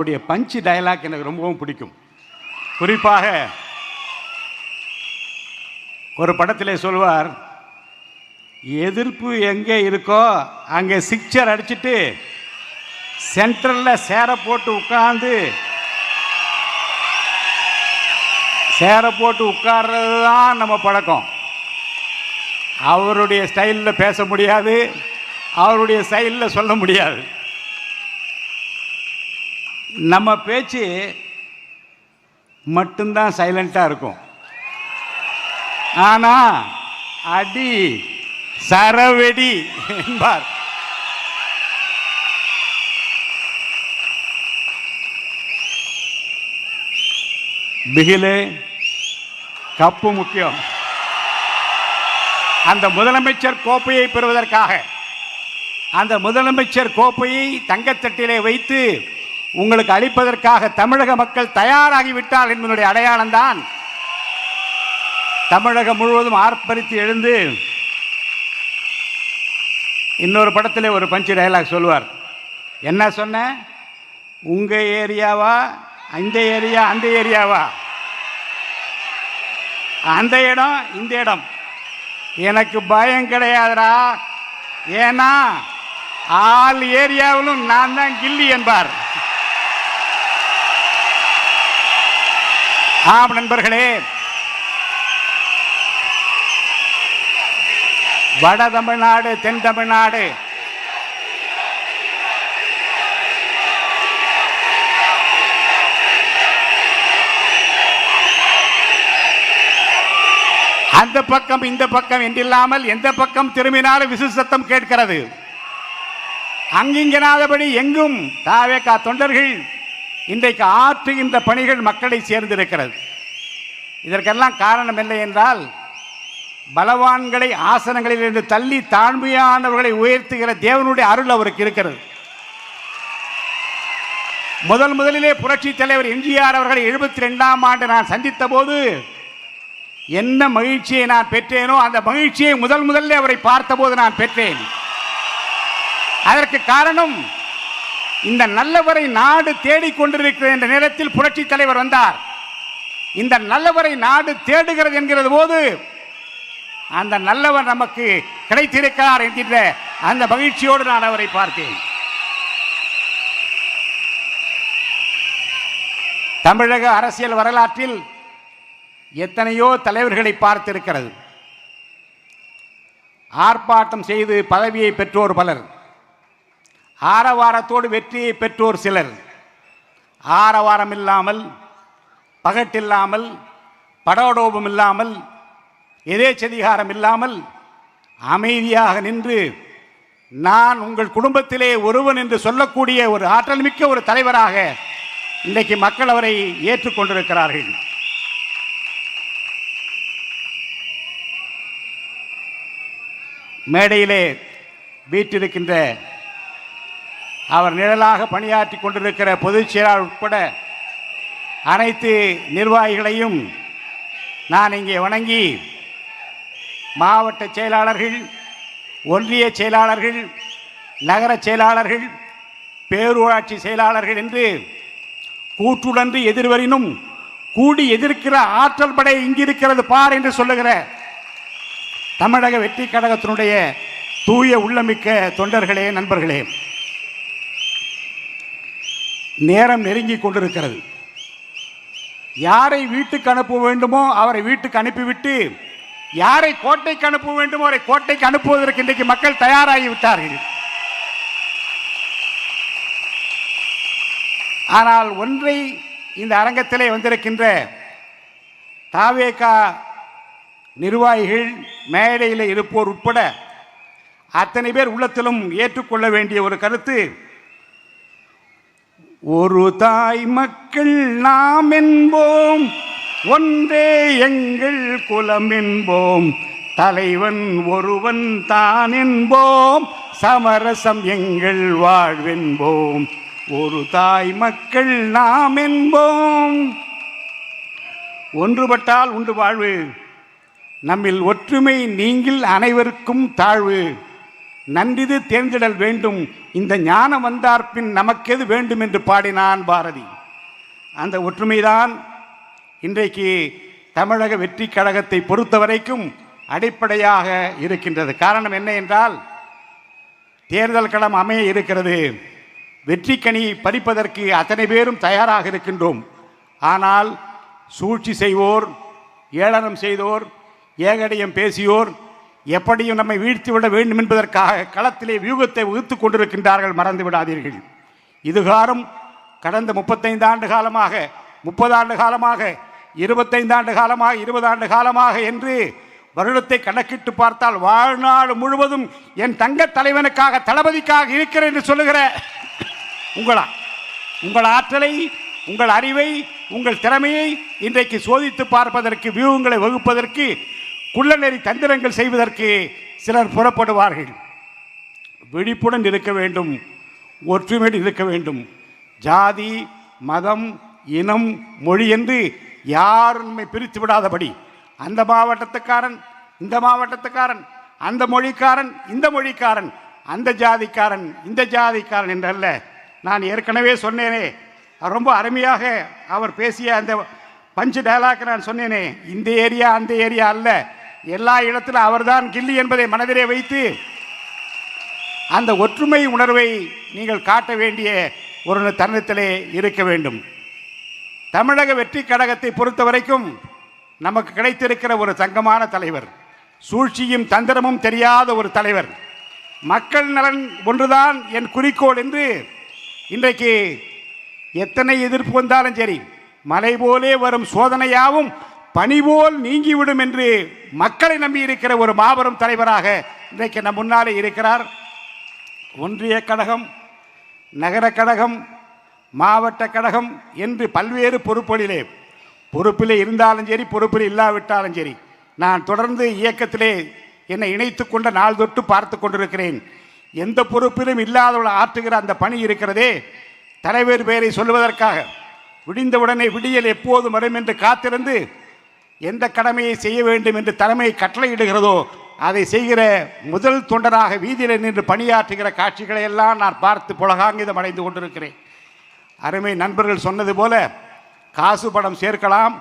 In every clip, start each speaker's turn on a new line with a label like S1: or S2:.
S1: அவருடைய பஞ்சு டயலாக் எனக்கு ரொம்பவும் பிடிக்கும். குறிப்பாக ஒரு படத்திலே சொல்வார் எதிர்ப்பு எங்கே இருக்கோ அங்கே சிக்சர் அடிச்சிட்டு சென்டரில் சேரை போட்டு உட்காந்து சேரை போட்டு உட்கார்றது தான் நம்ம பழக்கம். அவருடைய ஸ்டைலில் பேச முடியாது அவருடைய ஸ்டைலில் சொல்ல முடியாது. நம்ம பேச்சு மட்டும்தான் சைலண்ட்டாக இருக்கும். ஆனால் அடி சரவெடி என்பார். பிகிலு கப்பு முக்கியம். அந்த முதலமைச்சர் கோப்பையை பெறுவதற்காக அந்த முதலமைச்சர் கோப்பையை தங்கத்தட்டிலே வைத்து உங்களுக்கு அளிப்பதற்காக தமிழக மக்கள் தயாராகிவிட்டார் என்பதனுடைய அடையாளம்தான். தமிழகம் முழுவதும் ஆர்ப்பரித்து எழுந்து இன்னொரு படத்தில் ஒரு பஞ்சு டயலாக் சொல்லுவார். என்ன சொன்ன? உங்கள் ஏரியாவா? இந்த ஏரியா அந்த ஏரியாவா? அந்த இடம் இந்த இடம். எனக்கு பயம் கிடையாதுடா. ஏன்னா ஆள் ஏரியாவிலும் நான் தான் கில்லி என்பார். ஆம் நண்பர்களே. வட தமிழ்நாடு தென் தமிழ்நாடு அந்த பக்கம் இந்த பக்கம் என்றில்லாமல் எந்த பக்கம் திரும்பினாலும் விசு சத்தம் கேட்கிறது. அங்கிங்கனாதபடி எங்கும் தாவேக்கா தொண்டர்கள் இன்றைக்கு ஆற்றுகின்ற பணிகள் மக்களை சேர்ந்திருக்கிறது. இதற்கெல்லாம் காரணம் இல்லை என்றால் பலவான்களை ஆசனங்களிலிருந்து தள்ளி தாழ்மையானவர்களை உயர்த்துகிற தேவனுடைய அருள் அவருக்கு இருக்கிறது. முதல் முதலிலே புரட்சி தலைவர் எம்ஜிஆர் அவர்களை எழுபத்தி ரெண்டாம் ஆண்டு நான் சந்தித்த போது என்ன மகிழ்ச்சியை நான் பெற்றேனோ அந்த மகிழ்ச்சியை முதல் முதல்ல அவரை பார்த்தபோது நான் பெற்றேன். அதற்கு காரணம் இந்த நல்லவரை நாடு தேடிக்கொண்டிருக்கிற என்ற நேரத்தில் புரட்சி தலைவர் வந்தார். இந்த நல்லவரை நாடு தேடுகிறது என்கிறது போது அந்த நல்லவர் நமக்கு கிடைத்திருக்கிறார் என்கின்ற அந்த மகிழ்ச்சியோடு நான் அவரை பார்த்தேன். தமிழக அரசியல் வரலாற்றில் எத்தனையோ தலைவர்களை பார்த்திருக்கிறது. ஆர்ப்பாட்டம் செய்து பதவியை பெற்றோர் பலர். ஆரவாரத்தோடு வெற்றியை பெற்றோர் சிலர். ஆரவாரம் இல்லாமல் பகட்டில்லாமல் படோடோபம் இல்லாமல் எதேச்சதிகாரம் இல்லாமல் அமைதியாக நின்று நான் உங்கள் குடும்பத்திலே ஒருவன் என்று சொல்லக்கூடிய ஒரு ஆற்றல் மிக்க ஒரு தலைவராக இன்றைக்கு மக்கள் அவரை ஏற்றுக்கொண்டிருக்கிறார்கள் மேடையிலே வீட்டிருக்கின்ற அவர் நிழலாக பணியாற்றி கொண்டிருக்கிற பொதுச் செயலாளர் உட்பட அனைத்து நிர்வாகிகளையும் நான் இங்கே வணங்கி மாவட்ட செயலாளர்கள் ஒன்றிய செயலாளர்கள் நகர செயலாளர்கள் பேரூராட்சி செயலாளர்கள் என்று கூற்றுடன்று எதிர்வரினும் கூடி எதிர்க்கிற ஆற்றல் படை இங்கிருக்கிறது பார் என்று சொல்லுகிற தமிழக வெற்றி கழகத்தினுடைய தூய உள்ளமிக்க தொண்டர்களே நண்பர்களே. நேரம் நெருங்கி கொண்டிருக்கிறது. யாரை வீட்டுக்கு அனுப்ப வேண்டுமோ அவரை வீட்டுக்கு அனுப்பிவிட்டு யாரை கோட்டைக்கு அனுப்ப வேண்டுமோ அவரை கோட்டைக்கு அனுப்புவதற்கு இன்றைக்கு மக்கள் தயாராகி விட்டார்கள். ஆனால் ஒன்றை இந்த அரங்கத்திலே வந்திருக்கின்ற தாவேகா நிர்வாகிகள் மேடையில் இருப்போர் உட்பட அத்தனை பேர் உள்ளத்திலும் ஏற்றுக்கொள்ள வேண்டிய ஒரு கருத்து ஒரு தாய் மக்கள் நாம் என்போம் ஒன்றே எங்கள் குலம் என்போம். தலைவன் ஒருவன் தான் என்போம் சமரசம் எங்கள் வாழ்வென்போம். ஒரு தாய் மக்கள் நாம் என்போம். ஒன்றுபட்டால் உண்டு வாழ்வு நம்மில் ஒற்றுமை நீங்கள் அனைவருக்கும் தாழ்வு. நன்றிது தேர்ந்திடல் வேண்டும். இந்த ஞானம் வந்தார்பின் நமக்கெது வேண்டும் என்று பாடினான் பாரதி. அந்த ஒற்றுமைதான் இன்றைக்கு தமிழக வெற்றி கழகத்தை பொறுத்தவரைக்கும் அடிப்படையாக இருக்கின்றது. காரணம் என்ன என்றால் தேர்தல் களம் அமைய இருக்கிறது. வெற்றி கனியை பறிப்பதற்கு அத்தனை பேரும் தயாராக இருக்கின்றோம். ஆனால் சூழ்ச்சி செய்வோர் ஏளனம் செய்தோர் ஏகடையம் பேசியோர் எப்படியும் நம்மை வீழ்த்திவிட வேண்டும் என்பதற்காக களத்திலே வியூகத்தை வகுத்து கொண்டிருக்கின்றார்கள் மறந்து விடாதீர்கள். இதுகாரம் கடந்த முப்பத்தைந்து ஆண்டு காலமாக முப்பது ஆண்டு காலமாக இருபத்தைந்து ஆண்டு காலமாக இருபது ஆண்டு காலமாக என்று வருடத்தை கணக்கிட்டு பார்த்தால் வாழ்நாள் முழுவதும் என் தங்க தலைவனுக்காக தளபதிக்காக இருக்கிறேன் என்று சொல்லுகிற உங்களா? உங்கள் ஆற்றலை உங்கள் அறிவை உங்கள் திறமையை இன்றைக்கு சோதித்து பார்ப்பதற்கு வியூகங்களை வகுப்பதற்கு குள்ளநெறி தந்திரங்கள் செய்வதற்கு சிலர் புறப்படுவார்கள். விழிப்புடன் இருக்க வேண்டும் ஒற்றுமையுடன் இருக்க வேண்டும். ஜாதி மதம் இனம் மொழி என்று யாரும் நம்மை பிரித்து விடாதபடி. அந்த மாவட்டத்துக்காரன் இந்த மாவட்டத்துக்காரன் அந்த மொழிக்காரன் இந்த மொழிக்காரன் அந்த ஜாதிக்காரன் இந்த ஜாதிக்காரன் என்றல்ல. நான் ஏற்கனவே சொன்னேனே ரொம்ப அருமையாக அவர் பேசிய அந்த பஞ்சு டயலாக் நான் சொன்னேனே இந்த ஏரியா அந்த ஏரியா அல்ல. எல்லா இடத்திலும் அவர்தான் கில்லி என்பதை மனதிலே வைத்து அந்த ஒற்றுமை உணர்வை நீங்கள் காட்ட வேண்டிய ஒரு தருணத்திலே இருக்க வேண்டும். தமிழக வெற்றி கழகத்தை பொறுத்த வரைக்கும் நமக்கு கிடைத்திருக்கிற ஒரு தங்கமான தலைவர் சூழ்ச்சியும் தந்திரமும் தெரியாத ஒரு தலைவர். மக்கள் நலன் ஒன்றுதான் என் குறிக்கோள் என்று இன்றைக்கு எத்தனை எதிர்ப்பு வந்தாலும் சரி மலை போலே வரும் சோதனையாவும் பணிபோல் நீங்கிவிடும் என்று மக்களை நம்பி இருக்கிற ஒரு மாபெரும் தலைவராக இன்றைக்கு நம் முன்னாலே இருக்கிறார். ஒன்றிய கழகம் நகர கழகம் மாவட்ட கழகம் என்று பல்வேறு பொறுப்புகளிலே பொறுப்பிலே இருந்தாலும் சரி பொறுப்பில் இல்லாவிட்டாலும் சரி நான் தொடர்ந்து இயக்கத்திலே என்னை இணைத்து கொண்ட நாள் தொட்டு பார்த்து கொண்டிருக்கிறேன். எந்த பொறுப்பிலும் இல்லாதவள் ஆற்றுகிற அந்த பணி இருக்கிறதே தலைவர் பெயரை சொல்வதற்காக விடிந்தவுடனே விடியல் எப்போது வரும் என்று காத்திருந்து எந்த கடமையை செய்ய வேண்டும் என்று தலைமை கட்டளையிடுகிறதோ அதை செய்கிற முதல் தொண்டராக வீதியில் நின்று பணியாற்றுகிற காட்சிகளை எல்லாம் நான் பார்த்து புலகாங்கிதம் அடைந்து கொண்டிருக்கிறேன். அருமை நண்பர்கள் சொன்னது போல காசு படம் சேர்க்கலாம்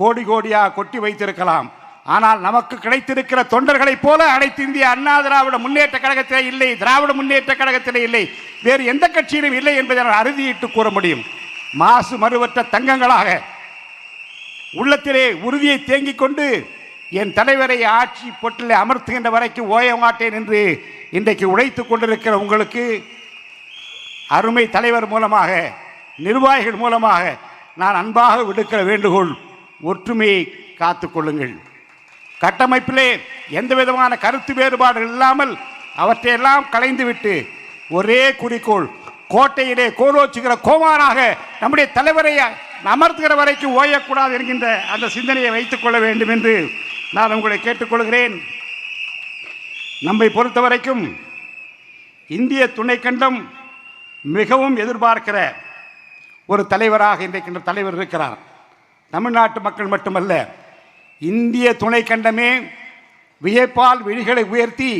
S1: கோடி கோடியாக கொட்டி வைத்திருக்கலாம். ஆனால் நமக்கு கிடைத்திருக்கிற தொண்டர்களைப் போல அனைத்து இந்திய அண்ணா திராவிட முன்னேற்ற கழகத்திலே இல்லை திராவிட முன்னேற்ற கழகத்திலே இல்லை. வேறு எந்த கட்சியிலும் இல்லை என்பதை நான் அறுதியிட்டு கூற முடியும். மாசு மறுவற்ற தங்கங்களாக உள்ளத்திலே உறுதியை தேங்கிக் கொண்டு என் தலைவரை ஆட்சி பொட்டிலே அமர்த்துகின்ற வரைக்கும் ஓய மாட்டேன் என்று இன்றைக்கு உழைத்து கொண்டிருக்கிற உங்களுக்கு அருமை தலைவர் மூலமாக நிர்வாகிகள் மூலமாக நான் அன்பாக விடுக்கிற வேண்டுகோள் ஒற்றுமையை காத்துக்கொள்ளுங்கள் கட்டமைப்பிலே எந்த விதமான கருத்து வேறுபாடுகள் இல்லாமல் அவற்றையெல்லாம் களைந்துவிட்டு ஒரே குறிக்கோள் கோட்டையிலே கோலோச்சுகிற கோமாராக நம்முடைய தலைவரை அமர்த்துகிற வரைக்கும் ஓயக்கூடாது என்கின்ற அந்த சிந்தனையை வைத்துக் கொள்ள வேண்டும் என்று நான் உங்களை கேட்டுக்கொள்கிறேன். நம்மை பொறுத்த வரைக்கும் இந்திய துணைக்கண்டம் மிகவும் எதிர்பார்க்கிற ஒரு தலைவராக இன்றைக்கின்ற தலைவர் இருக்கிறார். தமிழ்நாட்டு மக்கள் மட்டுமல்ல இந்திய துணைக்கண்டமே வியப்பால் விழிகளை உயர்த்தி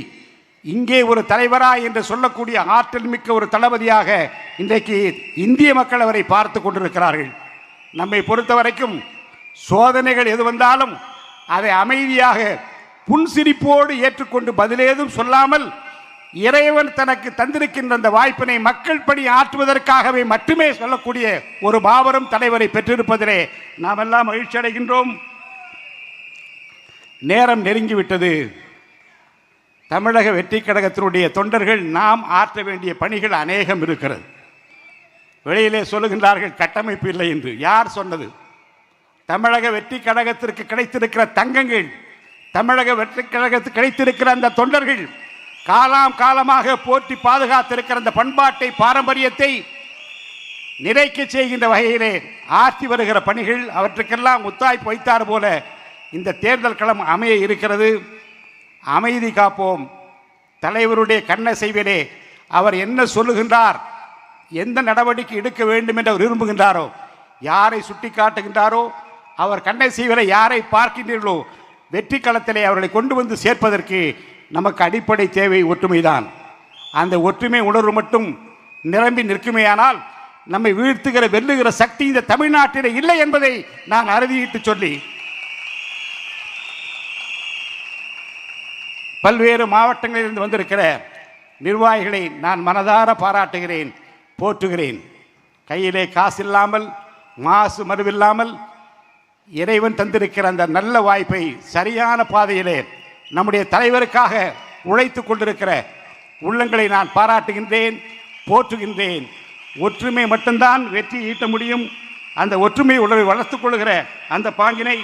S1: இங்கே ஒரு தலைவரா என்று சொல்லக்கூடிய ஆற்றல் மிக்க ஒரு தளபதியாக இன்றைக்கு இந்திய மக்கள் அவரை பார்த்து கொண்டிருக்கிறார்கள். நம்மை பொறுத்த வரைக்கும் சோதனைகள் எது வந்தாலும் அதை அமைதியாக புன்சிரிப்போடு ஏற்றுக்கொண்டு பதிலேதும் சொல்லாமல் இறைவன் தனக்கு தந்திருக்கின்ற அந்த வாய்ப்பினை மக்கள் பணி ஆற்றுவதற்காகவே மட்டுமே சொல்லக்கூடிய ஒரு மாபெரும் தலைவரை பெற்றிருப்பதிலே நாம் எல்லாம் மகிழ்ச்சி அடைகின்றோம். நேரம் நெருங்கிவிட்டது. தமிழக வெற்றி கழகத்தினுடைய தொண்டர்கள் நாம் ஆற்ற வேண்டிய பணிகள் அநேகம் இருக்கிறது. வெளியிலே சொல்லுகின்றார்கள் கட்டமைப்பு இல்லை என்று. யார் சொன்னது? தமிழக வெற்றி கழகத்திற்கு கிடைத்திருக்கிற தங்கங்கள் தமிழக வெற்றி கழகத்துக்கு கிடைத்திருக்கிற அந்த தொண்டர்கள் காலாம் காலமாக போற்றி பாதுகாத்திருக்கிற அந்த பண்பாட்டை பாரம்பரியத்தை நிறைக்க செய்கின்ற வகையிலே ஆற்றி வருகிற பணிகள் அவற்றுக்கெல்லாம் ஒத்தாய்ப்பு வைத்தார் போல இந்த தேர்தல் களம் அமைய இருக்கிறது. அமைதி காப்போம். தலைவருடைய கண்ண செய்வதே அவர் என்ன சொல்லுகின்றார்? எந்த நடவடிக்கை எடுக்க வேண்டும் என்று அவர் விரும்புகின்றாரோ யாரை சுட்டி காட்டுகின்றாரோ அவர் கண்ணை செய்வதை யாரை பார்க்கின்றீர்களோ வெற்றி களத்திலே அவர்களை கொண்டு வந்து சேர்ப்பதற்கு நமக்கு அடிப்படை தேவை ஒற்றுமைதான். அந்த ஒற்றுமை உணர்வு மட்டும் நிரம்பி நிற்குமேயானால் நம்மை வீழ்த்துகிற வெல்லுகிற சக்தி இந்த தமிழ்நாட்டிலே இல்லை என்பதை நான் அறுதியிட்டு சொல்லி பல்வேறு மாவட்டங்களிலிருந்து வந்திருக்கிற நிர்வாகிகளை நான் மனதார பாராட்டுகிறேன். போற்றுகிறேன். கையிலே காசு இல்லாமல் மாசு மறுவில்லாமல் இறைவன் தந்திருக்கிற அந்த நல்ல வாய்ப்பை சரியான பாதையிலே நம்முடைய தலைவருக்காக உழைத்து கொண்டிருக்கிற உள்ளங்களை நான் பாராட்டுகின்றேன் போற்றுகின்றேன். ஒற்றுமை மட்டும்தான் வெற்றி ஈட்ட முடியும். அந்த ஒற்றுமை உணர்வை வளர்த்துக் கொள்கிற அந்த பாங்கினை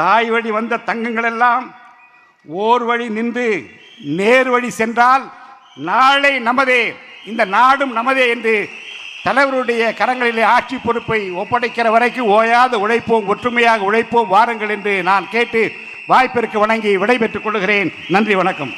S1: தாய் வழி வந்த தங்கங்களெல்லாம் ஓர் வழி நின்று நேர் வழி சென்றால் நாளை நமதே இந்த நாடும் நமதே என்று தலைவருடைய கரங்களிலே ஆட்சி பொறுப்பை ஒப்படைக்கிற வரைக்கும் ஓயாத உழைப்போம் ஒற்றுமையாக உழைப்போம் வாருங்கள் என்று நான் கேட்டு வாய்ப்பிற்கு வணங்கி விடைபெற்றுக் கொள்கிறேன். நன்றி வணக்கம்.